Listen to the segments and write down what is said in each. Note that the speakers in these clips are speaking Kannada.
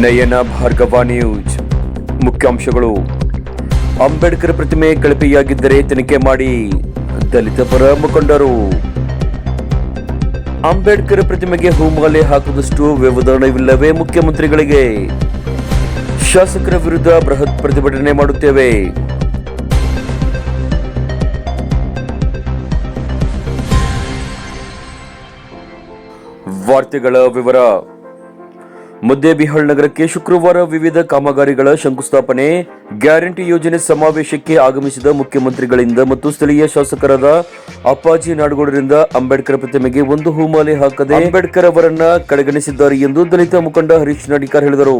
ನಯನ ಭಾರ್ಗವ ನ್ಯೂಸ್. ಮುಖ್ಯಾಂಶಗಳು. ಅಂಬೇಡ್ಕರ್ ಪ್ರತಿಮೆ ಕಳಪೆಯಾಗಿದ್ದರೆ ತನಿಖೆ ಮಾಡಿ ದಲಿತ ಪರ ಮುಖಂಡರು. ಅಂಬೇಡ್ಕರ್ ಪ್ರತಿಮೆಗೆ ಹೂಮಾಲೆ ಹಾಕುವುದಷ್ಟು ವ್ಯವಧಾನವಿಲ್ಲವೇ ಮುಖ್ಯಮಂತ್ರಿಗಳಿಗೆ. ಶಾಸಕರ ವಿರುದ್ಧ ಬೃಹತ್ ಪ್ರತಿಭಟನೆ ಮಾಡುತ್ತೇವೆ. ವಾರ್ತೆಗಳ ವಿವರ. ಮುದ್ದೇಬಿಹಾಳ್ ನಗರಕ್ಕೆ ಶುಕ್ರವಾರ ವಿವಿಧ ಕಾಮಗಾರಿಗಳ ಶಂಕುಸ್ಥಾಪನೆ, ಗ್ಯಾರಂಟಿ ಯೋಜನೆ ಸಮಾವೇಶಕ್ಕೆ ಆಗಮಿಸಿದ ಮುಖ್ಯಮಂತ್ರಿಗಳಿಂದ ಮತ್ತು ಸ್ಥಳೀಯ ಶಾಸಕರಾದ ಅಪ್ಪಾಜಿ ನಾಡಗೌಡರಿಂದ ಅಂಬೇಡ್ಕರ್ ಪ್ರತಿಮೆಗೆ ಒಂದು ಹೂಮಾಲೆ ಹಾಕದೆ ಅಂಬೇಡ್ಕರ್ ಅವರನ್ನ ಕಡೆಗಣಿಸಿದ್ದಾರೆ ಎಂದು ದಲಿತ ಮುಖಂಡ ಹರೀಶ್ ನಾಡಿಕರ್ ಹೇಳಿದರು.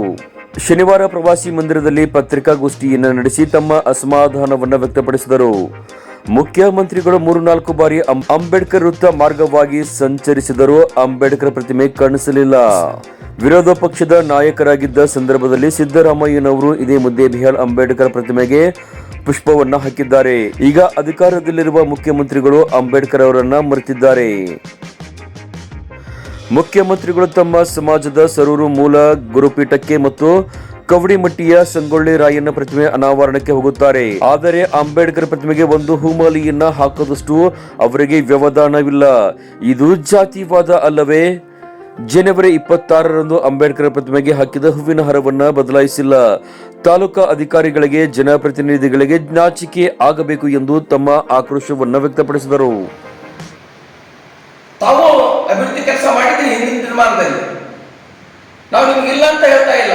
ಶನಿವಾರ ಪ್ರವಾಸಿ ಮಂದಿರದಲ್ಲಿ ಪತ್ರಿಕಾಗೋಷ್ಠಿಯನ್ನು ನಡೆಸಿ ತಮ್ಮ ಅಸಮಾಧಾನವನ್ನು ವ್ಯಕ್ತಪಡಿಸಿದರು. ಮುಖ್ಯಮಂತ್ರಿಗಳು ಮೂರು ನಾಲ್ಕು ಬಾರಿ ಅಂಬೇಡ್ಕರ್ ವೃತ್ತ ಮಾರ್ಗವಾಗಿ ಸಂಚರಿಸಿದರೂ ಅಂಬೇಡ್ಕರ್ ಪ್ರತಿಮೆ ಕಾಣಿಸಲಿಲ್ಲ. ವಿರೋಧ ಪಕ್ಷದ ನಾಯಕರಾಗಿದ್ದ ಸಂದರ್ಭದಲ್ಲಿ ಸಿದ್ದರಾಮಯ್ಯನವರು ಇದೇ ಮುದ್ದೆ ಬಿಹಾರ್ ಅಂಬೇಡ್ಕರ್ ಪ್ರತಿಮೆಗೆ ಪುಷ್ಪವನ್ನ ಹಾಕಿದ್ದಾರೆ. ಈಗ ಅಧಿಕಾರದಲ್ಲಿರುವ ಮುಖ್ಯಮಂತ್ರಿಗಳು ಅಂಬೇಡ್ಕರ್ ಅವರನ್ನ ಮರೆತಿದ್ದಾರೆ. ಮುಖ್ಯಮಂತ್ರಿಗಳು ತಮ್ಮ ಸಮಾಜದ ಸರೂರು ಮೂಲ ಗುರುಪೀಠಕ್ಕೆ ಮತ್ತು ಕವಡಿಮಟ್ಟಿಯ ಸಂಗೊಳ್ಳಿ ರಾಯಣ್ಣ ಪ್ರತಿಮೆ ಅನಾವರಣಕ್ಕೆ ಹೋಗುತ್ತಾರೆ. ಆದರೆ ಅಂಬೇಡ್ಕರ್ ಪ್ರತಿಮೆಗೆ ಒಂದು ಹೂಮಾಲಿಯನ್ನ ಹಾಕದಷ್ಟು ಅವರಿಗೆ ವ್ಯವಧಾನವಿಲ್ಲ. ಇದು ಜಾತಿವಾದ ಅಲ್ಲವೇ? ಜನವರಿ ಇಪ್ಪತ್ತಾರರಂದು ಅಂಬೇಡ್ಕರ್ ಪ್ರತಿಮೆಗೆ ಹಾಕಿದ ಹೂವಿನ ಹರವನ್ನ ಬದಲಾಯಿಸಿಲ್ಲ. ತಾಲೂಕಾ ಅಧಿಕಾರಿಗಳಿಗೆ, ಜನಪ್ರತಿನಿಧಿಗಳಿಗೆ ನಾಚಿಕೆ ಆಗಬೇಕು ಎಂದು ತಮ್ಮ ಆಕ್ರೋಶವನ್ನು ವ್ಯಕ್ತಪಡಿಸಿದರು. ತಾವು ಅಭಿವೃದ್ಧಿ ಕೆಲಸ ಮಾಡಿದ್ರಿ ಹಿಂದಿನ ನಿರ್ಮಾಣದಲ್ಲಿ ನಾವು ನಿಮ್ಗೆ ಇಲ್ಲ ಅಂತ ಹೇಳ್ತಾ ಇಲ್ಲ.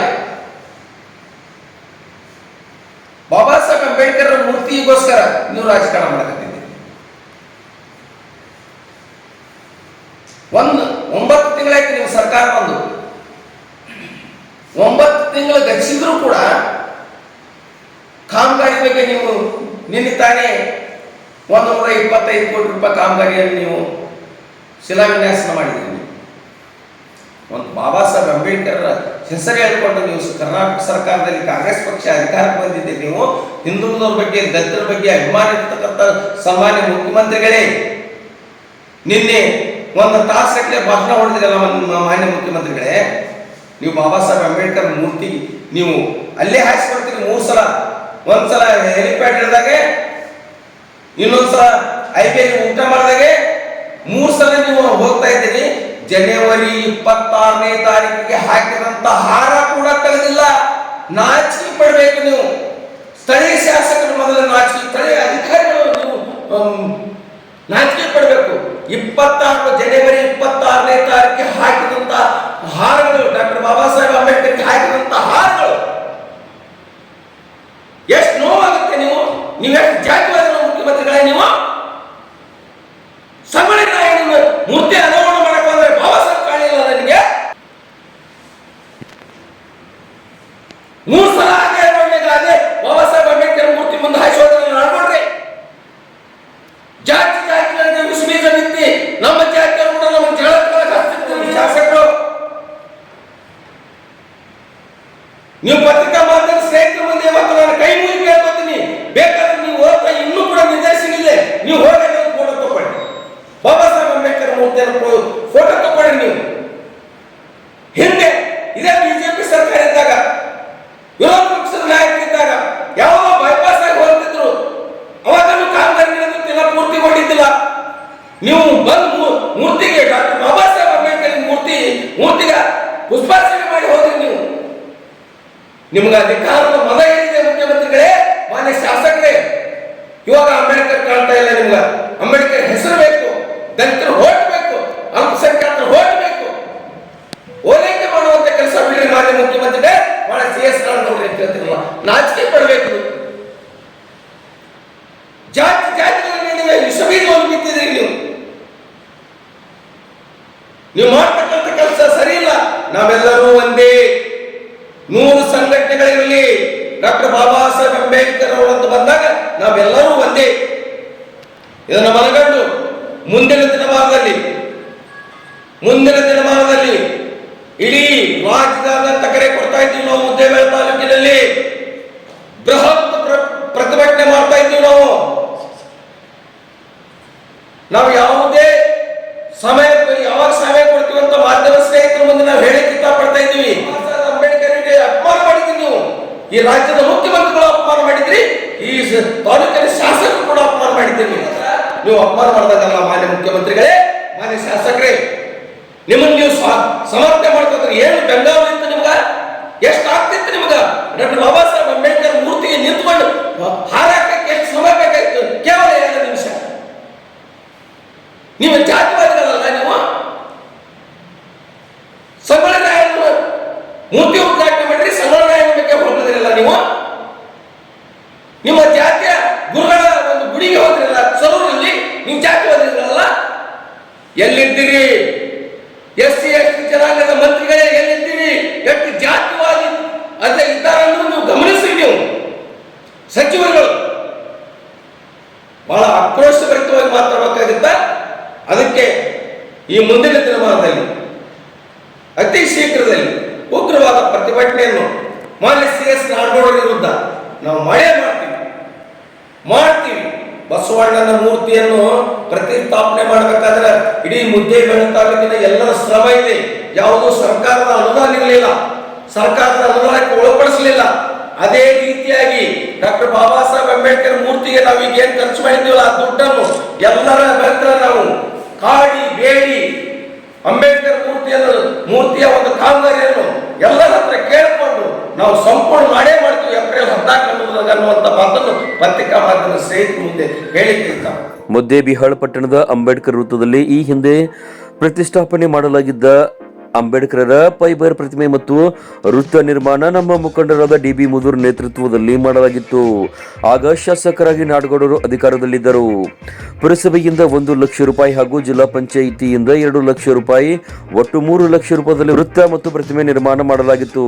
ಬಾಬಾ ಸಾಹೇಬ್ ಅಂಬೇಡ್ಕರ್ ಮೂರ್ತಿಗೋಸ್ಕರ ನೀವು ರಾಜಕಾರಣ ಮಾಡಕತ್ತಿದ್ದೆ ಒಂದು, ಒಂಬತ್ತು ತಿಂಗಳಾಯ್ತು ನೀವು ಸರ್ಕಾರ ಬಂದು ಒಂಬತ್ತು ತಿಂಗಳು ಗತಿಸಿದ್ರು ಕೂಡ ಕಾಮಗಾರಿ ಬಗ್ಗೆ ನೀವು ನಿನ್ನೆ ತಾನೇ ಒಂದು ನೂರ ಇಪ್ಪತ್ತೈದು ಕೋಟಿ ರೂಪಾಯಿ ಕಾಮಗಾರಿಯನ್ನು ನೀವು ಶಿಲಾನ್ಯಾಸನ ಮಾಡಿದ್ದೀರಿ. ಒಂದು ಬಾಬಾ ಸಾಹೇಬ್ ಅಂಬೇಡ್ಕರ್ ಹೆಸರು ಹೇಳ್ಕೊಂಡು ನೀವು ಕರ್ನಾಟಕ ಸರ್ಕಾರದಲ್ಲಿ ಕಾಂಗ್ರೆಸ್ ಪಕ್ಷ ಅಧಿಕಾರಕ್ಕೆ ಬಂದಿದ್ದೀರಿ ನೀವು, ಹಿಂದುಳಿದವ್ರ ಬಗ್ಗೆ, ದಲಿತರ ಬಗ್ಗೆ ಅಭಿಮಾನ ಇರ್ತಕ್ಕಂಥ ಸಾಮಾನ್ಯ ಮುಖ್ಯಮಂತ್ರಿಗಳೇ, ನಿನ್ನೆ ಒಂದು ತಾಸಕ್ಕೆ ಭಾಷಣ ಹೊಡೆದಿರಲ್ಲ ಮಾನ್ಯ ಮುಖ್ಯಮಂತ್ರಿಗಳೇ, ನೀವು ಬಾಬಾ ಸಾಹೇಬ್ ಅಂಬೇಡ್ಕರ್ ಮೂರ್ತಿ, ನೀವು ಅಲ್ಲೇ ಹಾರಿಸ್ಕೊಡ್ತೀರಿ ಮೂರು ಸಲ. ಒಂದ್ಸಲ ಹೆಲಿಪ್ಯಾಡ್ ಹಿಡಿದಾಗೆ ಇನ್ನೊಂದ್ಸಲ ಐ ಊಟ ಮಾಡಿದಾಗೆ, ಮೂರು ಸಲ ನೀವು ಹೋಗ್ತಾ ಇದ್ದೀರಿ. ಜನವರಿ ಇಪ್ಪತ್ತಾರನೇ ತಾರೀಕಿಗೆ ಹಾಕಿದಂತ ಹಾರ ಕೂಡ ತೆಗೆದಿಲ್ಲ. ನಾಚಿಕೆ ಪಡಬೇಕು ನೀವು. ಸ್ಥಳೀಯ ಶಾಸಕರು ಮೊದಲು ನಾಚಿಕೆ, ಸ್ಥಳೀಯ ಅಧಿಕಾರಿಗಳು ನಾಚಿಕೆ ಪಡಬೇಕು. ಇಪ್ಪತ್ತಾರು ಜನವರಿ ಇಪ್ಪತ್ತಾರನೇ ತಾರೀಕಿಗೆ ಹಾಕಿದಂತ ಹಾರಗಳು, ಡಾಕ್ಟರ್ ಬಾಬಾ ಸಾಹೇಬ್ ಅಂಬೇಡ್ಕರ್ ಹಾಕಿದಂತ ಹಾರಗಳು. ಎಷ್ಟು ನೋವಾಗುತ್ತೆ ನೀವು? ನೀವೆಷ್ಟು ಜಾತಿವಾದ ಮುಖ್ಯಮಂತ್ರಿಗಳೇ ನೀವು? ಸಂಗೊಳ್ಳಿ ರಾಯಣ್ಣ ಮೂರ್ತಿ ಅನಾವರಣ ಮಾಡಕ್ ಬಂದ್ರೆ ಬಾಬಾ ಸಾಹೇಬ್ ಕಾಣಿಲ್ಲ ನನಗೆ ಮೂರ್ ಸಲ ಹಾಗೆ ನೋಡ್ಲಿಕ್ಕೆ ಅದೇ ಬಾಬಾ ಸಾಹೇಬ್ ಅಂಬೇಡ್ಕರ್ ಮೂರ್ತಿ ಮುಂದೆ ಹಾಯಿಸೋದನ್ನ ನೋಡ್ಕೊಡ್ರಿ ಜಾತಿ ಜಾತಿಗಳಿಗೆ ವಿಷಬೀಜ ಬಿತ್ತಿ ನಮ್ಮ ಜಾತಿಯವರು ಕೂಡ ನಮ್ಮ ಜಗಳಕ್ಕೆ ಹಚ್ತಿರ್ತೀವಿ ಶಾಸಕರು ನೀವು ಪತ್ರಿಕಾ ಮಾಧ್ಯಮ ಸ್ನೇಹಿತರ ಮುಂದೆ ಇವತ್ತು ನಾನು ಕೈ ಮುಗಿ ಕೇಳ್ಕೊತೀನಿ ಬೇಕಾದ್ರೆ ನೀವು ಓದ್ತಾ ಇನ್ನೂ ಕೂಡ ನಿರ್ದೇಶನ ಇದೆ ನೀವು ಹೋಗಿ ಫೋಟೋ ತಗೊಳ್ಳಿ ಬಾಬಾ ಸಾಹೇಬ್ ಅಂಬೇಡ್ಕರ್ ಮೂರ್ತಿಯನ್ನು ಫೋಟೋ ತಗೊಳ್ಳಿ ನೀವು ಹಿಂದೆ ಇದೇ ಬಿಜೆಪಿ ಸರ್ಕಾರ ಇದ್ದಾಗ ವಿರೋಧ ಪಕ್ಷದ ನಾಯಕರಿದ್ದಾಗ ಯಾವುದೋ ಬೈಪಾಸ್ ಆಗಿ ಹೋಗ್ತಿದ್ರು ಅವಾಗಲೂ ಕಾಮಗಾರಿ ನಡೆದಿಲ್ಲ ಪೂರ್ತಿಗೊಂಡಿದ್ದಿಲ್ಲ ನೀವು ಬಂದು ಮೂರ್ತಿಗೆ ಡಾಕ್ಟರ್ ಬಾಬಾ ಸಾಹೇಬ್ ಅಂಬೇಡ್ಕರ್ ಮೂರ್ತಿ, ಮೂರ್ತಿಗೆ ಪುಷ್ಪಾರ್ಚನೆ ಮಾಡಿ ಹೋದ್ರಿ ನೀವು. ನಿಮ್ಗೆ ಅಧಿಕಾರ ಮದ ಏನಿದೆ ಮುಖ್ಯಮಂತ್ರಿಗಳೇ? ಮಾನ್ಯ ಶಾಸಕರೇ, ಇವಾಗ ಅಂಬೇಡ್ಕರ್ ಕಾಣ್ತಾ ಇಲ್ಲ ನಿಮ್ಗೆ. ಅಂಬೇಡ್ಕರ್ ಹೆಸರು ಬೇಕು, ದಲಿತರು ಓಟ್ ಬೇಕು ಅಲ್ಪಸಂಖ್ಯಾತರು ಓಲೈಕೆ ಮಾಡುವಂತ ಕೆಲಸ ಬಿಡ್ರಿ ಮಾನ್ಯ ಮುಖ್ಯಮಂತ್ರಿಗಳೇ. ಬಹಳ ಸಿ ಎಸ್ ಅಂತ ನಾಚಿಕೆ ಪಡಬೇಕು. ಜಾತಿ ಜಾತಿಗಳ ನಡುವೆ ವಿಷಬೀಜವನ್ನು ಬಿತ್ತಿದ್ರಿ ನೀವು ನೀವು ಮಾಡ್ತಕ್ಕಂಥ ಕೆಲಸ ಸರಿ ಇಲ್ಲ ನಾವೆಲ್ಲರೂ ಒಂದೇ. ನೂರು ಸಂಘಟನೆಗಳಿರಲಿ. ಡಾಕ್ಟರ್ ಬಾಬಾ ಸಾಹೇಬ್ ಅಂಬೇಡ್ಕರ್ ಅವರಂತ ಬಂದಾಗ ನಾವೆಲ್ಲರೂ ಒಂದೇ. ಇದನ್ನು ಮನಗಂಡು ಮುಂದಿನ ದಿನಮಾನದಲ್ಲಿ ಮುಂದಿನ ದಿನಮಾನದಲ್ಲಿ ಇಡೀ ರಾಜ್ಯದಾದ್ಯಂತ ಕರೆ ಕೊಡ್ತಾ ಇದ್ದೀವಿ ನಾವು ಮುದ್ದೇಬೇಳೆ ತಾಲೂಕಿನಲ್ಲಿ. ಬೃಹತ್ ಪ್ರ- ಪ್ರತಿಭಟನೆ ಮಾಡ್ತಾ ಇದ್ದೀವಿ ನಾವು. ನಾವು ಯಾವುದೇ ಸಮಯ ಯಾವಾಗ ಸಮಯ ಕೊಡ್ತೀವಿ ಅಂತ ಮಾಧ್ಯಮ ಸ್ನೇಹಿತರ ಮುಂದೆ ನಾವು ಹೇಳಿಕ್ಕೆ ಇಷ್ಟಪಡ್ತಾ ಇದ್ದೀವಿ. ಅಂಬೇಡ್ಕರ್ಗೆ ಅಪಮಾನ ಮಾಡಿದ್ರಿ ನೀವು. ಈ ರಾಜ್ಯದ ಮುಖ್ಯಮಂತ್ರಿಗಳು ಅಪಮಾನ ಮಾಡಿದ್ರಿ, ಈ ತಾಲೂಕಿನ ಶಾಸಕರು ಕೂಡ ಅಪಮಾನ ಮಾಡಿದ್ರಿ ನೀವು. ಅಪಮಾನ ಮಾಡಿದಾಗಲ್ಲ ಮಾನ್ಯ ಮುಖ್ಯಮಂತ್ರಿಗಳೇ, ಮಾನ್ಯ ಶಾಸಕರೇ, ನಿಮ್ಮನ್ನು ನೀವು ಸಮರ್ಥನೆ ಮಾಡ್ತಿದ್ರಿ ಏನು ಬೆಂಗಾವಲು ಇತ್ತು ನಿಮ್ಗ? ಎಷ್ಟು ಆಗ್ತಿತ್ತು ನಿಮ್ಗ? ಡಾಕ್ಟರ್ ಬಾಬಾ ಸಾಹೇಬ್ ಅಂಬೇಡ್ಕರ್ ಮೂರ್ತಿಗೆ ನಿಂತ್ಕೊಂಡು ಹಾರಾಟಕ್ಕೆ ಎಷ್ಟು ಸಮಯ ಕೇವಲ ಎರಡು ನಿಮಿಷ. ನೀವು ಜಾತಿವಾದಿಗಳಲ್ಲ ನೀವು ಸಂಗೊಳ್ಳಿರಾಯರು ಮೂರ್ತಿ ಉದ್ಘಾಟನೆ ಮಾಡಿರಿ ಸಂಗೊಳ್ಳಿರಾಯನ ಬಗ್ಗೆ ಹೊರಟಿದ್ರಲ್ಲ ನೀವು ನಿಮ್ಮ ಜಾತಿಯ ಗುರುಗಳ ಒಂದು ಗುಡಿಗೆ ಹೋದ್ರಲ್ಲ ಸರೂರಲ್ಲಿ ನೀವು ಜಾತಿವಾದಿಗಳಲ್ಲ ಎಲ್ಲಿದ್ದೀರಿ ಎಸ್ ಸಿ ಎಸ್ ಟಿ ಜನಾಂಗದ ಮಂತ್ರಿಗಳೇ ಎಲ್ಲಿದ್ದೀರಿ ಎಷ್ಟು ಜಾತಿವಾದಿ ಅದ ಇದ್ದಾರನ್ನು ನೀವು ಗಮನಿಸಿ ನೀವು ಸಚಿವರುಗಳು ಬಹಳ ಆಕ್ರೋಶಭರಿತವಾಗಿ ಮಾತಾಡಬೇಕಾಗಿತ್ತ ಅದಕ್ಕೆ ಈ ಮುಂದಿನ ದಿನಮಾನದಲ್ಲಿ ಅತಿ ಶೀಘ್ರದಲ್ಲಿ ಉಗ್ರವಾದ ಪ್ರತಿಭಟನೆಯನ್ನು ಮಾನ್ಯ ಸಿ ಎಸ್ ವಿರುದ್ಧ ನಾವು ಮಳೆ ಮಾಡ್ತೀವಿ. ಮಾಡ್ತೀವಿ. ಬಸವಣ್ಣನ ಮೂರ್ತಿಯನ್ನು ಪ್ರತಿಷ್ಠಾಪನೆ ಮಾಡಬೇಕಾದ್ರೆ ಇಡೀ ಮುದ್ದೇಬೇಳೆ ತಾಲೂಕಿನ ಎಲ್ಲರ ಶ್ರಮ ಇದೆ. ಯಾವುದೂ ಸರ್ಕಾರದ ಅನುದಾನ ಇರಲಿಲ್ಲ ಸರ್ಕಾರದ ಅನುದಾನಕ್ಕೆ ಒಳಪಡಿಸಲಿಲ್ಲ. ಅದೇ ರೀತಿಯಾಗಿ ಡಾಕ್ಟರ್ ಬಾಬಾ ಸಾಹೇಬ್ ಅಂಬೇಡ್ಕರ್ ಮೂರ್ತಿಗೆ ನಾವು ಈಗ ಏನ್ ಖರ್ಚು ಮಾಡಿದ್ದೀವಲ್ಲ, ಆ ದುಡ್ಡನ್ನು ಎಲ್ಲರ ಬೆಳೆದ್ರೆ ನಾವು ಕಾಡಿ, ಬೇಡಿ, ಅಂಬೇಡ್ಕರ್ ಮೂರ್ತಿಯನ್ನು ಮೂರ್ತಿಯ ಒಂದು ಕಾಮಗಾರಿಯನ್ನು ಎಲ್ಲರ ಹತ್ರ ಕೇಳಿಕೊಂಡು ನಾವು ಸಂಪೂರ್ಣ ಮಾಡೇ ಮಾಡ್ತೀವಿ ಏಪ್ರಿಲ್ ಹದಿನಾಲ್ಕು ಅನ್ನುವಂಥ ಮಾತನ್ನು ಪತ್ರಿಕಾ ಮಾಧ್ಯಮ ಸ್ನೇಹಿತರ ಮುಂದೆ ಹೇಳಿದ್ದ ಮುದ್ದೇಬಿಹಾಳ್ ಪಟ್ಟಣದ ಅಂಬೇಡ್ಕರ್ ವೃತ್ತದಲ್ಲಿ ಈ ಹಿಂದೆ ಪ್ರತಿಷ್ಠಾಪನೆ ಮಾಡಲಾಗಿದ್ದ ಅಂಬೇಡ್ಕರರ ಫೈಬರ್ ಪ್ರತಿಮೆ ಮತ್ತು ವೃತ್ತ ನಿರ್ಮಾಣ ನಮ್ಮ ಮುಖಂಡರಾದ ಡಿ ಬಿ ಮುದೂರ್ ನೇತೃತ್ವದಲ್ಲಿ ಮಾಡಲಾಗಿತ್ತು. ಆಗ ಶಾಸಕರಾಗಿ ನಾಡಗೌಡರು ಅಧಿಕಾರದಲ್ಲಿದ್ದರು. ಪುರಸಭೆಯಿಂದ ಒಂದು ಲಕ್ಷ ರೂಪಾಯಿ ಹಾಗೂ ಜಿಲ್ಲಾ ಪಂಚಾಯಿತಿಯಿಂದ ಎರಡು ಲಕ್ಷ ರೂಪಾಯಿ, ಒಟ್ಟು ಮೂರು ಲಕ್ಷ ರೂಪಾಯಿದಲ್ಲಿ ವೃತ್ತ ಮತ್ತು ಪ್ರತಿಮೆ ನಿರ್ಮಾಣ ಮಾಡಲಾಗಿತ್ತು.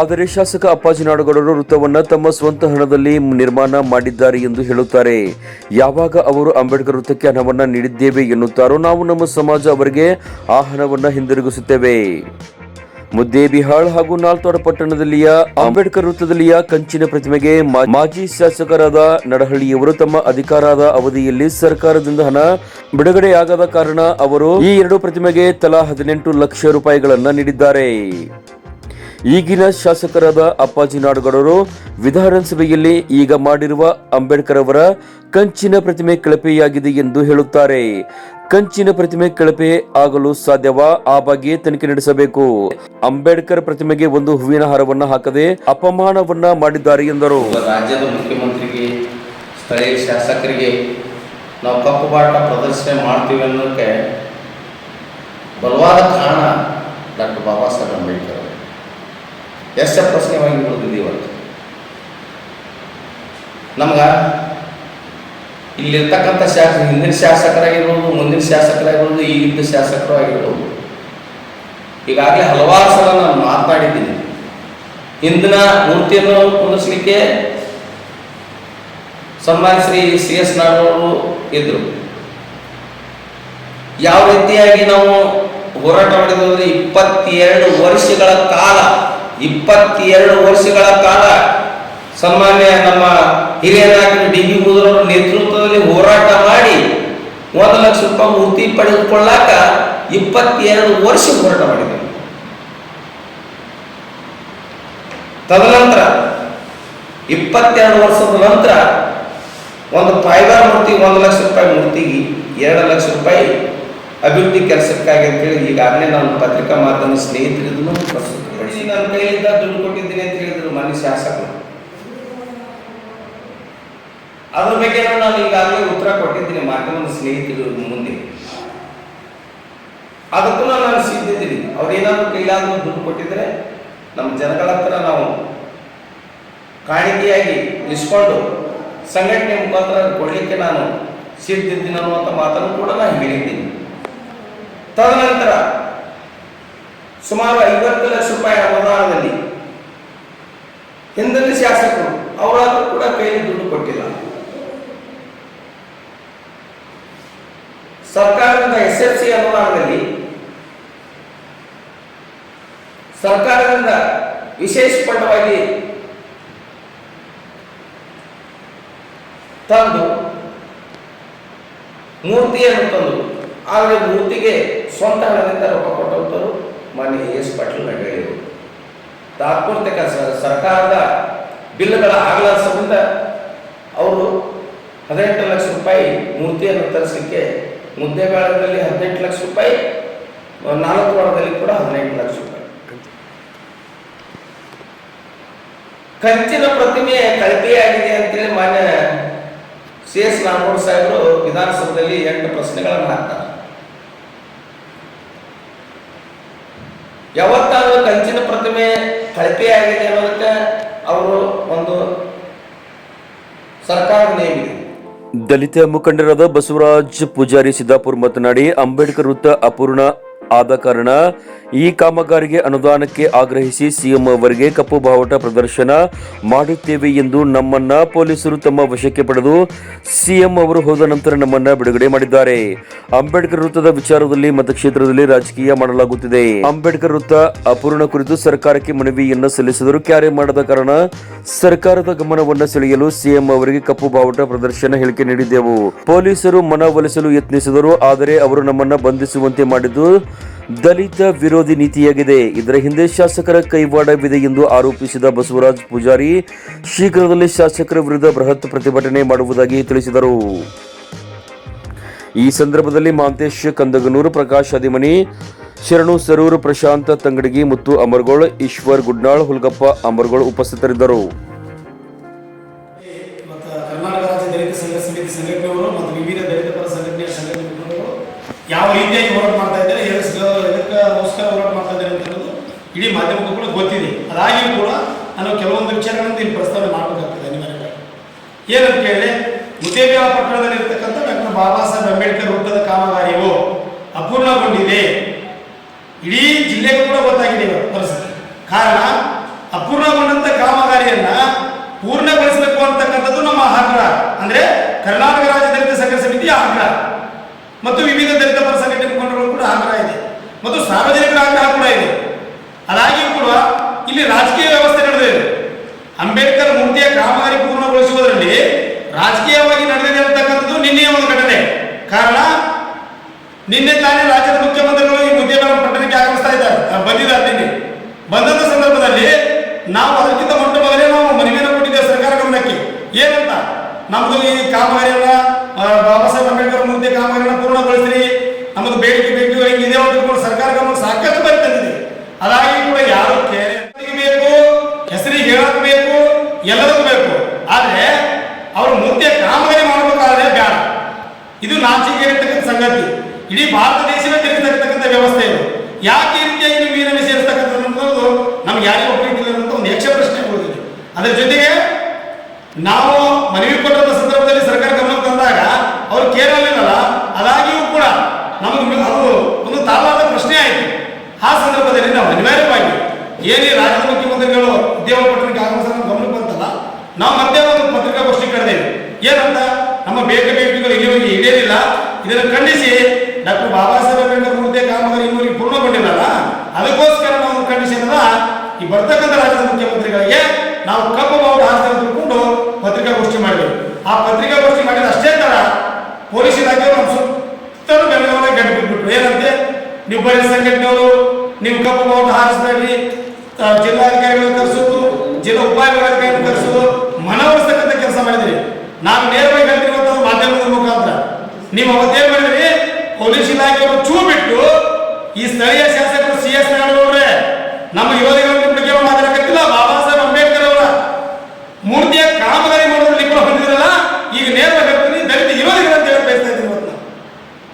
ಆದರೆ ಶಾಸಕ ಅಪ್ಪಾಜಿ ನಾಡಗೌಡರು ವೃತ್ತವನ್ನು ತಮ್ಮ ಸ್ವಂತ ಹಣದಲ್ಲಿ ನಿರ್ಮಾಣ ಮಾಡಿದ್ದಾರೆ ಎಂದು ಹೇಳುತ್ತಾರೆ. ಯಾವಾಗ ಅವರು ಅಂಬೇಡ್ಕರ್ ವೃತ್ತಕ್ಕೆ ಹಣವನ್ನು ನೀಡಿದ್ದೇವೆ ಎನ್ನುತ್ತಾರೋ ನಾವು ನಮ್ಮ ಸಮಾಜ ಅವರಿಗೆ ಆ ಹಣವನ್ನು ಹಿಂದಿರುಗಿಸುತ್ತೇವೆ. ಮುದ್ದೇಬಿಹಾಳ್ ಹಾಗೂ ನಾಲ್ತೋಡ ಪಟ್ಟಣದಲ್ಲಿಯ ಅಂಬೇಡ್ಕರ್ ವೃತ್ತದಲ್ಲಿಯ ಕಂಚಿನ ಪ್ರತಿಮೆಗೆ ಮಾಜಿ ಶಾಸಕರಾದ ನಡಹಳ್ಳಿಯವರು ತಮ್ಮ ಅಧಿಕಾರದ ಅವಧಿಯಲ್ಲಿ ಸರ್ಕಾರದಿಂದ ಹಣ ಬಿಡುಗಡೆಯಾಗದ ಕಾರಣ ಅವರು ಈ ಎರಡು ಪ್ರತಿಮೆಗೆ ತಲಾ ಹದಿನೆಂಟು ಲಕ್ಷ ರೂಪಾಯಿಗಳನ್ನು ನೀಡಿದ್ದಾರೆ. ಈಗಿನ ಶಾಸಕರಾದ ಅಪ್ಪಾಜಿ ನಾಡುಗಡರು ವಿಧಾನಸಭೆಯಲ್ಲಿ ಈಗ ಮಾಡಿರುವ ಅಂಬೇಡ್ಕರ್ ಅವರ ಕಂಚಿನ ಪ್ರತಿಮೆ ಕಳಪೆಯಾಗಿದೆ ಎಂದು ಹೇಳುತ್ತಾರೆ. ಕಂಚಿನ ಪ್ರತಿಮೆ ಕಳಪೆ ಆಗಲು ಸಾಧ್ಯವಾ? ಆ ಬಗ್ಗೆ ತನಿಖೆ ನಡೆಸಬೇಕು. ಅಂಬೇಡ್ಕರ್ ಪ್ರತಿಮೆಗೆ ಒಂದು ಹೂವಿನ ಹಾರವನ್ನು ಹಾಕದೆ ಅಪಮಾನವನ್ನ ಮಾಡಿದ್ದಾರೆ ಎಂದರು. ರಾಜ್ಯದ ಮುಖ್ಯಮಂತ್ರಿಗೆ, ಸ್ಥಳೀಯ ಶಾಸಕರಿಗೆ ನಾವು ಕಪ್ಪು ಬಾಟ ಪ್ರದರ್ಶನ ಮಾಡ್ತೀವಿ ಅನ್ನೋಕ್ಕೆ ಬಲವಾದ ಕಾರಣ ಡಾಕ್ಟರ್ ಬಾಬಾ ಸಾಹೇಬ್ ಅಂಬೇಡ್ಕರ್ ಎಷ್ಟೇ ಎಷ್ಟು ಪ್ರಶ್ನೆವಾಗಿ ಉಳಿದಿದೆ ಇವತ್ತು. ನಮ್ಗೆ ಇಲ್ಲಿರ್ತಕ್ಕಂಥ ಶಾಸಕ ಹಿಂದಿನ ಶಾಸಕರಾಗಿರ್ಬೋದು, ಮುಂದಿನ ಶಾಸಕರಾಗಿರ್ಬೋದು, ಈಗಿದ್ದ ಶಾಸಕರು ಆಗಿರ್ಬೋದು. ಈಗಾಗಲೇ ಹಲವಾರು ಸಲ ನಾನು ಮಾತನಾಡಿದ್ದೀನಿ. ಹಿಂದಿನ ಮೂರ್ತಿಯನ್ನು ಕುಂದಿಸ್ಲಿಕ್ಕೆ ಸನ್ಮಾನ್ಯ ಶ್ರೀ ಸಿ ಎಸ್ ನಾಡವರು ಇದ್ರು. ಯಾವ ರೀತಿಯಾಗಿ ನಾವು ಹೋರಾಟ ಮಾಡಿದ್ರೆ ಇಪ್ಪತ್ತೆರಡು ವರ್ಷಗಳ ಕಾಲ, ಇಪ್ಪತ್ತೆರಡು ವರ್ಷಗಳ ಕಾಲ ಸನ್ಮಾನ್ಯ ನಮ್ಮ ಹಿರಿಯ ನಾಯಕರು ಡಿ ಬಿ ನೇತೃತ್ವದಲ್ಲಿ ಹೋರಾಟ ಮಾಡಿ ಒಂದು ಲಕ್ಷ ರೂಪಾಯಿ ಮೂರ್ತಿ ಪಡೆದುಕೊಳ್ಳಾಕ ಇಪ್ಪತ್ತೆರಡು ವರ್ಷ ಹೋರಾಟ ಮಾಡಿದೆ ತದನಂತರ ಇಪ್ಪತ್ತೆರಡು ವರ್ಷದ ನಂತರ ಒಂದು ಫೈಬರ್ ಮೂರ್ತಿ ಒಂದು ಲಕ್ಷ ರೂಪಾಯಿ ಮೂರ್ತಿಗೆ ಎರಡು ಲಕ್ಷ ರೂಪಾಯಿ ಅಭಿವೃದ್ಧಿ ಕೆಲಸಕ್ಕಾಗಿ ಅಂತೇಳಿ ಈಗಾಗಲೇ ನಾನು ಪತ್ರಿಕಾ ಮಾಧ್ಯಮ ಪ್ರಸ್ತುತ ನನ್ನ ಕೈಯಿಂದ ದುಡ್ಡು ಕೊಟ್ಟಿದ್ದೀನಿ ಅಂತ ಹೇಳಿದ್ರು ಮನೆ ಶಾಸಕರು ಅದ್ರ ಬಗ್ಗೆ ನಾನು ಈಗಾಗಲೇ ಉತ್ತರ ಕೊಟ್ಟಿದ್ದೀನಿ, ಮಾಧ್ಯಮದ ಸ್ನೇಹಿತರು ಮುಂದೆ. ಅದಕ್ಕೂ ನಾನು ಸಿದ್ಧಿದ್ದೀನಿ ಅವ್ರೇನಾದ್ರೂ ಕೈಲಾದ್ರೂ ದುಡ್ಡು ಕೊಟ್ಟಿದ್ರೆ ನಮ್ಮ ಜನಗಳ ಹತ್ರ ನಾವು ಕಾಣಿಕೆಯಾಗಿ ಇಸ್ಕೊಂಡು ಸಂಘಟನೆ ಮುಖಾಂತರ ಕೊಡಲಿಕ್ಕೆ ನಾನು ಸಿದ್ಧಿದ್ದೀನಿ ಅನ್ನುವಂಥ ಮಾತನ್ನು ಕೂಡ ನಾನು ಹೇಳಿದ್ದೀನಿ. ತದನಂತರ ಸುಮಾರು ಐವತ್ತು ಲಕ್ಷ ರೂಪಾಯಿ ಅನುದಾನದಲ್ಲಿ ಹಿಂದಿನ ಶಾಸಕರು, ಅವರಾದರೂ ಕೂಡ ಕೈಯಲ್ಲಿ ದುಡ್ಡು ಕೊಟ್ಟಿಲ್ಲ ಸರ್ಕಾರದಿಂದ ಎಸ್ ಅನುದಾನದಲ್ಲಿ ಸರ್ಕಾರದಿಂದ ವಿಶೇಷ ತಂದು ಮೂರ್ತಿಯನ್ನು ತಂದು, ಆದರೆ ಮೂರ್ತಿಗೆ ಸ್ವಂತ ಹಣದಿಂದ ರೊಕ್ಕ ಕೊಟ್ಟಂತರು ಮಾನ್ಯ ಎಸ್ ಪಾಟೀಲ್ ನಡೇಳಿದರು ತಾತ್ಪೂರ್ತಿಕ ಸರ್ಕಾರದ ಬಿಲ್ಗಳ ಆಗಲಾಸದಿಂದ ಅವರು ಹದಿನೆಂಟು ಲಕ್ಷ ರೂಪಾಯಿ ಮೂರ್ತಿಯನ್ನು ತರಿಸಲಿಕ್ಕೆ ಮುದ್ದೇಬೇಳದಲ್ಲಿ ಹದಿನೆಂಟು ಲಕ್ಷ ರೂಪಾಯಿ, ನಾಲ್ಕು ವಾರದಲ್ಲಿ ಕೂಡ ಹದಿನೆಂಟು ಲಕ್ಷ ರೂಪಾಯಿ. ಕಂಚಿನ ಪ್ರತಿಮೆ ಕಳಪೆಯಾಗಿದೆ ಅಂತೇಳಿ ಮಾನ್ಯ ಸಿ ಎಸ್ ನಾಗೌಡ ಸಾಹೇಬರು ವಿಧಾನಸಭೆಯಲ್ಲಿ ಎಂಟು ಪ್ರಶ್ನೆಗಳನ್ನು ಹಾಕ್ತಾರೆ. ಯಾವತ್ತಾದ್ರೂ ಕಂಚಿನ ಪ್ರತಿಮೆ ಕಳಪೆಯಾಗಿದೆ ಅನ್ನೋದಕ್ಕೆ ಅವರು ಒಂದು ಸರ್ಕಾರದ ನೇಮಿದೆ ದಲಿತ ಮುಖಂಡರಾದ ಬಸವರಾಜ್ ಪೂಜಾರಿ ಸಿದ್ದಾಪುರ್ ಮಾತನಾಡಿ ಅಂಬೇಡ್ಕರ್ ವೃತ್ತ ಅಪೂರ್ಣ. ಆದ ಕಾರಣ ಈ ಕಾಮಗಾರಿಗೆ ಅನುದಾನಕ್ಕೆ ಆಗ್ರಹಿಸಿ ಸಿಎಂ ಅವರಿಗೆ ಕಪ್ಪು ಬಾವುಟ ಪ್ರದರ್ಶನ ಮಾಡುತ್ತೇವೆ ಎಂದು ನಮ್ಮನ್ನ ಪೊಲೀಸರು ತಮ್ಮ ವಶಕ್ಕೆ ಪಡೆದು ಸಿಎಂ ಅವರು ಹೋದ ನಂತರ ನಮ್ಮನ್ನ ಬಿಡುಗಡೆ ಮಾಡಿದ್ದಾರೆ. ಅಂಬೇಡ್ಕರ್ ವೃತ್ತದ ವಿಚಾರದಲ್ಲಿ ಮತಕ್ಷೇತ್ರದಲ್ಲಿ ರಾಜಕೀಯ ಮಾಡಲಾಗುತ್ತಿದೆ. ಅಂಬೇಡ್ಕರ್ ವೃತ್ತ ಅಪೂರ್ಣ ಕುರಿತು ಸರ್ಕಾರಕ್ಕೆ ಮನವಿಯನ್ನ ಸಲ್ಲಿಸಿದರು ಕ್ಯಾರೆ ಮಾಡದ ಕಾರಣ ಸರ್ಕಾರದ ಗಮನವನ್ನು ಸೆಳೆಯಲು ಸಿಎಂ ಅವರಿಗೆ ಕಪ್ಪು ಬಾವುಟ ಪ್ರದರ್ಶನ ಹೇಳಿಕೆ ನೀಡಿದ್ದೆವು. ಪೊಲೀಸರು ಮನವೊಲಿಸಲು ಯತ್ನಿಸಿದರು, ಆದರೆ ಅವರು ನಮ್ಮನ್ನ ಬಂಧಿಸುವಂತೆ ಮಾಡಿದ್ದು ದಲಿತ ವಿರೋಧಿ ನೀತಿಯಾಗಿದೆ. ಇದರ ಹಿಂದೆ ಶಾಸಕರ ಕೈವಾಡವಿದೆ ಎಂದು ಆರೋಪಿಸಿದ ಬಸವರಾಜ್ ಪೂಜಾರಿ ಶೀಘ್ರದಲ್ಲೇ ಶಾಸಕರ ವಿರುದ್ಧ ಬೃಹತ್ ಪ್ರತಿಭಟನೆ ಮಾಡುವುದಾಗಿ ತಿಳಿಸಿದರು. ಈ ಸಂದರ್ಭದಲ್ಲಿ ಮಾಂತೇಶ್ ಕಂದಗನೂರು, ಪ್ರಕಾಶ್ ಅದಿಮನಿ, ಶರಣು ಸರೂರು, ಪ್ರಶಾಂತ ತಂಗಡಗಿ ಮತ್ತು ಅಮರ್ಗೋಳ್, ಈಶ್ವರ್ ಗುಡ್ನಾಳ್, ಹುಲ್ಗಪ್ಪ ಅಮರ್ಗೋಳ್ ಉಪಸ್ಥಿತರಿದ್ದರು. ವಿಚಾರಗಳನ್ನು ಇಲ್ಲಿ ಪ್ರಸ್ತಾವನೆ ಮಾಡಬೇಕಾಗ್ತದೆ ಅನಿವಾರ್ಯವಾಗಿ ಏನಂತ ಕೇಳಿ ಮುದ್ದೇಬಿಹಾಳ ಪಟ್ಟಣದಲ್ಲಿ ಇರ್ತಕ್ಕಂಥ ಡಾಕ್ಟರ್ ಬಾಬಾ ಸಾಹೇಬ್ ಅಂಬೇಡ್ಕರ್ ವೃತ್ತದ ಕಾಮಗಾರಿಯು ಅಪೂರ್ಣಗೊಂಡಿದೆ. ಇಡೀ ಜಿಲ್ಲೆಗೂ ಕೂಡ ಗೊತ್ತಾಗಿದೆ ಪರಿಸ್ಥಿತಿ. ಕಾರಣ ಅಪೂರ್ಣಗೊಂಡಂತ ಕಾಮಗಾರಿಯನ್ನ ಪೂರ್ಣಗೊಳಿಸಬೇಕು ಅಂತಕ್ಕಂಥದ್ದು ನಮ್ಮ ಆಗ್ರಹ. ಅಂದ್ರೆ ಕರ್ನಾಟಕ ರಾಜ್ಯ ದಲಿತ ಸಂಘ ಸಮಿತಿಯ ಆಗ್ರಹ. ಮತ್ತು ವಿವಿಧ ದಲಿತ ಪರ ಸಂಘಟನೆ ಕೂಡ ಆಗ್ರಹ ಇದೆ. ಮತ್ತು ಸಾರ್ವಜನಿಕರ ಆಗ್ರಹ ಕೂಡ ಇದೆ. ಅದಾಗಿಯೂ ಕೂಡ ಇಲ್ಲಿ ರಾಜಕೀಯ ವ್ಯವಸ್ಥೆ ಅಂಬೇಡ್ಕರ್ ಮೂರ್ತಿಯ ಕಾಮಗಾರಿ ಪೂರ್ಣಗೊಳಿಸುವುದರಲ್ಲಿ ರಾಜಕೀಯವಾಗಿ ನಡೆದಿದೆ ಅಂತಕ್ಕಂಥದ್ದು ನಿನ್ನೆಯ ಒಂದು ಘಟನೆ. ಕಾರಣ ನಿನ್ನೆ ತಾನೇ ರಾಜ್ಯದ ಮುಖ್ಯಮಂತ್ರಿಗಳು ಈ ಮುದ್ದೇಬೇಳ ಪಟ್ಟಣಕ್ಕೆ ಆಗಮಿಸ್ತಾ ಇದ್ದಾರೆ ಬಂದಿದ್ದಾರೆ ನಿನ್ನೆ. ಬಂದಂತ ಸಂದರ್ಭದಲ್ಲಿ ನಾವು ಅದಕ್ಕಿಂತ ಮೊಟ್ಟ ಮೊದಲೇ ನಾವು ಮನವಿಯನ್ನು ಕೊಟ್ಟಿದ್ದೇವೆ ಸರ್ಕಾರ ಗಮನಕ್ಕೆ. ಏನಂತ? ನಮ್ದು ಈ ಕಾಮಗಾರಿಯನ್ನ ಆ, ಬಾಬಾ ಸಾಹೇಬ್ ಅಂಬೇಡ್ಕರ್ ಮೂರ್ತಿ ಕಾಮಗಾರಿಯನ್ನ ಪೂರ್ಣಗೊಳಿಸ್ರಿ ನಮ್ಮದು ಬೇಡಿಕೆ ಬೇಕು ಹಿಂಗಿದೆ ಅಂತ ತಿಳ್ಕೊಂಡು ಸರ್ಕಾರ ಗಮನ ಸಾಕಷ್ಟು ಬಾರಿ ತಂದಿದೆ ಅದಾಗಿ ಕೂಡ ಯಾರು ಕೇರೆ ಬೇಕು ಹೆಸರಿಗೆ ಹೇಳಕ್ ಬೇಕು ಎಲ್ಲದಕ್ಕೂ ಬೇಕು ಆದ್ರೆ ಅವರು ಮೂರ್ತಿಯ ಕಾಮಗಾರಿ ಮಾಡಬೇಕಾದ್ರೆ ಬೇಡ ಇದು ನಾಚಿಕೆ ಇರತಕ್ಕಂಥ ಸಂಗತಿ ಇಡೀ ಭಾರತ ದೇಶವೇ ತೆಗೆದಿರತಕ್ಕಂಥ ವ್ಯವಸ್ಥೆ ಇದು. ಯಾಕೆ ಈ ರೀತಿಯಾಗಿ ನೀವು ಸೇರಿಸ್ತಕ್ಕಂಥದ್ದು ನಮ್ಗೆ ಯಾರಿಗೂ ಒಪ್ಪಿಟ್ಟಿಲ್ಲ ಅಂತ ಒಂದು ಯಕ್ಷ ಪ್ರಶ್ನೆ ಉಳಿದಿದೆ. ಅದರ ಜೊತೆಗೆ ನಾವು ಮನವಿ ಕೊಟ್ಟಂತ ಸಂದರ್ಭದಲ್ಲಿ ಸರ್ಕಾರ ಗಮನ ತಂದಾಗ ಅವರು ಕೇರಲಿಲ್ಲಲ್ಲ ಅದಾಗಿಯೂ ಕೂಡ ನಮಗೆ ಒಂದು ತಾಳಾದ ಪ್ರಶ್ನೆ ಆಯಿತು. ಆ ಸಂದರ್ಭದಲ್ಲಿ ನಾವು ಅನಿವಾರ್ಯವಾಗಿ ಏನೇ ರಾಜ್ಯದ ಮುಖ್ಯಮಂತ್ರಿಗಳು ಉದ್ಯೋಗ ಪಟ್ಟಣಕ್ಕೆ ಆಗಮಿಸಲು ಗಮನಕ್ಕೆ ಬಂತಲ್ಲ, ನಾವು ಮತ್ತೆ ಒಂದು ಪತ್ರಿಕಾಗೋಷ್ಠಿ ಕರೆದೇವೆ ಏನಂತ? ನಮ್ಮ ಬೇಕ ಬೇಡಿಕೆಗಳು ಇಲ್ಲಿವರೆಗೆ ಈಡೇರಿಲ್ಲ ಇದನ್ನು ಖಂಡಿಸಿ. ಡಾಕ್ಟರ್ ಬಾಬಾ ಸಾಹೇಬ್ ಅಂಬೇಡ್ಕರ್ ಮೂರ್ತಿ ಕಾಮಗಾರಿ ಇನ್ನೂ ಪೂರ್ಣಗೊಂಡಿಲ್ಲಲ್ಲ ಅದಕ್ಕೋಸ್ಕರ ನಾವು ಕಂಡೀಷನ್ ಅಲ್ಲ ಈ ಬರ್ತಕ್ಕಂಥ ರಾಜ್ಯದ ಮುಖ್ಯಮಂತ್ರಿಗಳಿಗೆ ನಾವು ಕಪ್ಪು ಬಾವುಟ ಆಸ್ತಿ ತಿಳ್ಕೊಂಡು ಪತ್ರಿಕಾಗೋಷ್ಠಿ ಮಾಡಿದೆವು. ಆ ಪತ್ರಿಕಾಗೋಷ್ಠಿ ಮಾಡಿದ ಅಷ್ಟೇ ತರ ಪೊಲೀಸ್ ಇಲಾಖೆ ನಮ್ಮ ಸುತ್ತಲೂ ಬೆಳಗಾವಿ ಗಂಟು ಬಿಟ್ಬಿಟ್ರು. ಏನಂತೆ ನೀವು ಬರೀ ಸಂಘಟನೆಯವರು, ನೀವು ಕಪ್ಪು ಬಾವುಟ ಹಾರಿಸಬೇಡ್ರಿ ಜಿಲ್ಲಾಧಿಕಾರಿಗಳನ್ನು ಕರೆಸೋದು, ಜಿಲ್ಲಾ ಉಪಾಧಿಕಾರಿಗಳನ್ನು ಕರೆಸೋದು, ಮನವೊಲಿಸ್ತಕ್ಕಂಥ ಕೆಲಸ ಮಾಡಿದಿರಿ ನಾನು ನೇರವಾಗಿ ಹೇಳ್ತಿರುವಂತ ಮಾಧ್ಯಮದ ಮುಖಾಂತರ. ನೀವು ಅವತ್ತೇನು ಮಾಡಿದ್ರಿ? ಪೊಲೀಸ್ ಇಲಾಖೆಯವರು ಚೂ ಬಿಟ್ಟು ಈ ಸ್ಥಳೀಯ ಶಾಸಕರು ಸಿ ಎಸ್ ನಮ್ಮ ಯುವತಿಗಳ ಬಗ್ಗೆ ಮಾತಾಡಕತ್ತಿಲ್ಲ ಬಾಬಾ ಸಾಹೇಬ್ ಅಂಬೇಡ್ಕರ್ ಅವರ ಮೂರ್ತಿಯ ಕಾಮಗಾರಿ ಮಾಡೋದ್ರಲ್ಲಿ ಕೂಡ ಹೊಂದಿರಲ್ಲ ಈಗ ನೇರವಾಗಿ ಹೇಳ್ತೀನಿ ದಲಿತ ವಿರೋಧಿಗಳು ಅಂತ ಹೇಳಿ ಬಯಸ್ತಾ ಇದ್ದೀನಿ ಇವತ್ತು ನಾನು.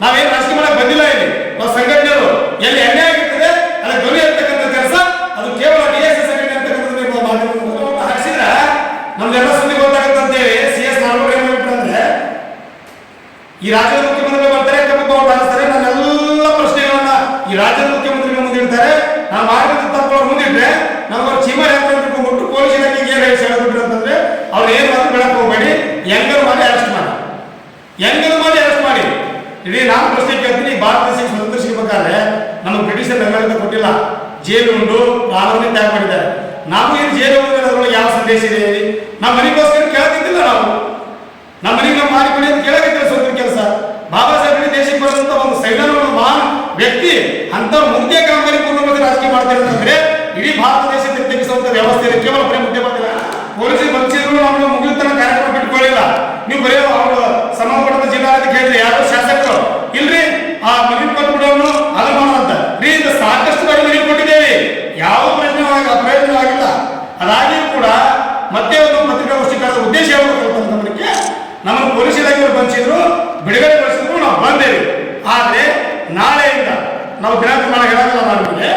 ನಾವೇನು ರಾಜಕೀಯ ಮಾಡಕ್ ಬಂದಿಲ್ಲ ಇಲ್ಲಿ ನಾವು ಸಂಘಟನೆಯವರು ಎಲ್ಲಿ ಅನ್ಯಾಯ ಆಗಿರ್ತದೆ ಅದಕ್ಕೆ ಧ್ವನಿ ಇರ್ತಕ್ಕಂಥ ಕೆಲಸ ಅದು ಕೇವಲ ಡಿ ಎಸ್ ಎಸ್ ಸಂಘಟನೆ ಅಂತಕ್ಕಂಥದ್ದು ನೀವು ಮಾಧ್ಯಮದ ಮೂಲಕ ಹಾಕ್ಸಿದ್ರ ನಮ್ದೆಲ್ಲ ಸುದ್ದಿ ಗೊತ್ತಾಗುತ್ತೆ ಅಂತೇಳಿ ಸಿ ಎಸ್ ನಾಲ್ವರು ಏನ್ ಮಾಡ್ಬಿಟ್ರಂದ್ರೆ ಈ ರಾಜ್ಯದ ಮುಖ್ಯಮಂತ್ರಿಗಳು ಬರ್ತಾರೆ ಕಪ್ಪು ಬಾವುಟ ಹಾರಿಸ್ತಾರೆ ನನ್ನೆಲ್ಲ ಪ್ರಶ್ನೆಗಳನ್ನ ಈ ರಾಜ್ಯದ ಮುಖ್ಯಮಂತ್ರಿಗಳ ಮುಂದೆ ಇಡ್ತಾರೆ ನಾನು ಮಾಡಿದ ತಪ್ಪು ಮುಂದಿಟ್ರೆ ನಮ್ಮ ಚೀಮರ್ ಅಂತ ತಿಳ್ಕೊಂಡ್ಬಿಟ್ಟು ಪೊಲೀಸ್ ಇಲಾಖೆಗೆ ಏನು ಹೇಳಿ ಹೇಳ್ಬಿಟ್ರು ಅಂತಂದ್ರೆ ಅವ್ರು ಏನು ಮಾತು ಬೆಳಕ್ ಹೋಗ್ಬೇಡಿ ಹೆಂಗರು ಮಾಡಿ ಅರೆಸ್ಟ್ ಮಾಡಿ ಹೆಂಗರು ಮಾಡಿ ಅರೆಸ್ಟ್ ಮಾಡಿ? ಇಡೀ ನಾನು ಪ್ರಶ್ನೆ ಕೇಳ್ತೀನಿ ಭಾರತ ದೇಶಕ್ಕೆ ಸ್ವತಂತ್ರ ಸಿಗಬೇಕಾದ್ರೆ ನಮಗೆ ಬ್ರಿಟಿಷರ್ ಬೆಂಗಾಲಿಂದ ಕೊಟ್ಟಿಲ್ಲ. ಜೈಲು ಉಂಡು ಪ್ರಾಣವನ್ನೇ ತ್ಯಾಗ ಮಾಡಿದ್ದಾರೆ. ನಾವು ಏನು ಜೈಲು ಅದರೊಳಗೆ ಯಾವ ಸಂದೇಶ ಇದೆ ಹೇಳಿ? ನಮ್ಮ ಮನೆಗೋಸ್ಕರ ಕೇಳ್ತಿದ್ದಿಲ್ಲ ನಾವು. ನಮ್ಮ ಮನೆಗೆ ನಾವು ಮಾಡಿಕೊಡಿ ಅಂತ ಕೇಳಕ್ಕೆ ಸ್ವಲ್ಪ ಕೆಲಸ. ಬಾಬಾ ಸಾಹೇಬ್ ದೇಶಕ್ಕೆ ಬರೆದಂತ ಒಂದು ಸೈನ್ಯ ಮಹಾನ್ ವ್ಯಕ್ತಿ, ಅಂತ ಮುಖ್ಯ ಕಾಮಗಾರಿ ಪೂರ್ಣವಾಗಿ ರಾಜಕೀಯ ಮಾಡ್ತಾರೆ ಅಂತಂದ್ರೆ, ಇಡೀ ಭಾರತ ದೇಶಕ್ಕೆ ತೆಗೆಸುವಂತ ವ್ಯವಸ್ಥೆ ಕೇವಲ ಪ್ರೇಮ ಮುಖ್ಯ ಮಾಡಿಲ್ಲ ಪೊಲೀಸಿಗೆ ಬಂಚಿದ್ರು ಮುಗಿದ ಕಾರ್ಯಕ್ರಮ ಬಿಟ್ಕೊಳ್ಳಿಲ್ಲ ನೀವು ಬರೀ ಅವರು ಸಂಬಂಧಪಟ್ಟ ಜಿಲ್ಲಾಧಿಕಾರಿ ಹೇಳಿದ್ರೆ ಯಾರು? ಶಾಸಕರು. ಇಲ್ರಿ? ಆ ಮನೆ ಕೊಟ್ಬಿಡೋನು ಅದು ಮಾಡುವಂತ ರೀ, ಇದು ಸಾಕಷ್ಟು ಬಾರಿ ಮನವಿ ಕೊಟ್ಟಿದ್ದೇವೆ ಯಾವ ಪ್ರಯೋಜನವಾಗಿ ಪ್ರಯೋಜನ ಆಗಿಲ್ಲ. ಅದಾಗಿಯೂ ಕೂಡ ಮತ್ತೆ ಒಂದು ಪತ್ರಿಕಾಗೋಷ್ಠಿ ಕರೆದ ಉದ್ದೇಶ ಗಮನಕ್ಕೆ ನಮ್ಮನ್ನು ಪೊಲೀಸ್ ಇಲಾಖೆಯವರು ಬಂಚಿದ್ರು ಬಿಡುಗಡೆಗೊಳಿಸಿದ್ರು ನಾವು ಬಂದೇವೆ. ಆದ್ರೆ ನಾಳೆಯಿಂದ ನಾವು ದಿನಾಂಕ ನಾಳೆ ಹೇಳೋದಿಲ್ಲ ನಾನು ನಿಮಗೆ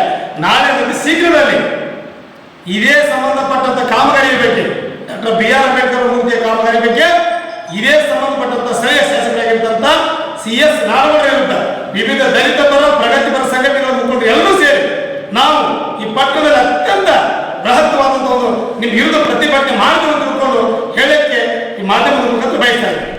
ನಾಳೆ ಅತಿ ಶೀಘ್ರದಲ್ಲಿ ಇದೇ ಸಂಬಂಧಪಟ್ಟಂತ ಕಾಮಗಾರಿ ಬಗ್ಗೆ ಡಾಕ್ಟರ್ ಬಿ ಆರ್ ಅಂಬೇಡ್ಕರ್ ಮೂರ್ತಿಯ ಕಾಮಗಾರಿ ಬಗ್ಗೆ ಇದೇ ಸಂಬಂಧಪಟ್ಟಂತ ಸ್ಥಳೀಯ ಶಾಸಕರಾಗಿರ್ತಂತ ಸಿ ಎಸ್ ನಾರಾಯಣ ವಿವಿಧ ದಲಿತ ಪರ ಪ್ರಗತಿಪರ ಸಂಘಟನೆಗಳ ಮುಖಂಡರು ಎಲ್ಲರೂ ಸೇರಿ ನಾವು ಈ ಪಟ್ಟಣದಲ್ಲಿ ಅತ್ಯಂತ ಬೃಹತ್ವಾದಂತಹ ಒಂದು ನಿಮ್ಮ ವಿರುದ್ಧ ಪ್ರತಿಭಟನೆ ಮಾಡಿದ್ರು ಅಂತ ಹೇಳಕ್ಕೆ ಈ ಮಾಧ್ಯಮದ ಮುಖಾಂತರ ಬಯಸ್ತಾ ಇದ್ದೀವಿ.